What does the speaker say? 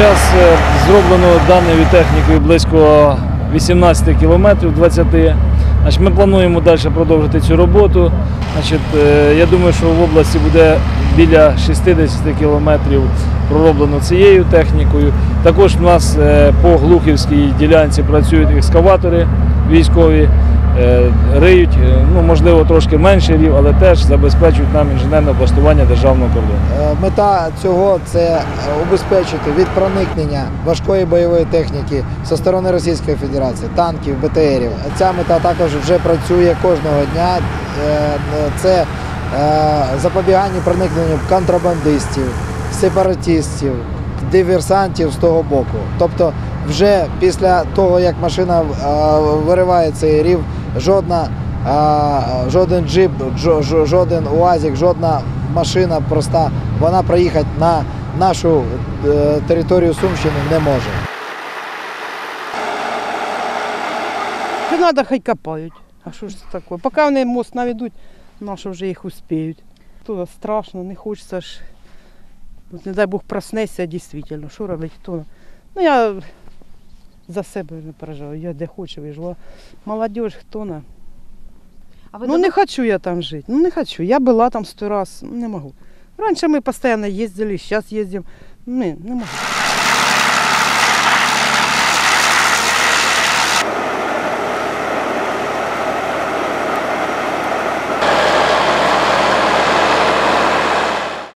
час е, зроблено даною технікою близько 18 кілометрів 20. Значить, ми плануємо далі продовжити цю роботу. Значить, е, я думаю, що в області буде біля 60 кілометрів пророблено цією технікою. Також в нас е, по Глухівській ділянці працюють екскаватори військові, риють, е, ну, можливо, трошки менший рів, але теж забезпечують нам інженерне облаштування державного кордону. Е, Мета цього це е, убезпечити від проникнення важкої бойової техніки зі сторони Російської Федерації, танків, БТРів. Ця мета також вже працює кожного дня. Е, Це е, запобігання проникненню контрабандистів, сепаратистів, диверсантів з того боку. Тобто, вже після того, як машина е, вириває цей рів, жодна, е, жоден джип, жо- жо- жоден УАЗик, жодна машина проста, вона проїхати на нашу е, територію Сумщини не може. Та треба хай копають. А що ж це таке? Поки вони мост наведуть, наші вже їх успіють. Тут страшно, не хочеться ж. Не дай Бог проснеться дійсно. Що робити? Ну я за себе не переживаю. Я де хочу вижила. Молодежь, хто на. А ви Ну не хочу я там жити. Ну не хочу. Я була там сто раз, ну, не можу. Раніше ми постійно їздили, зараз їздимо. Не, не можу.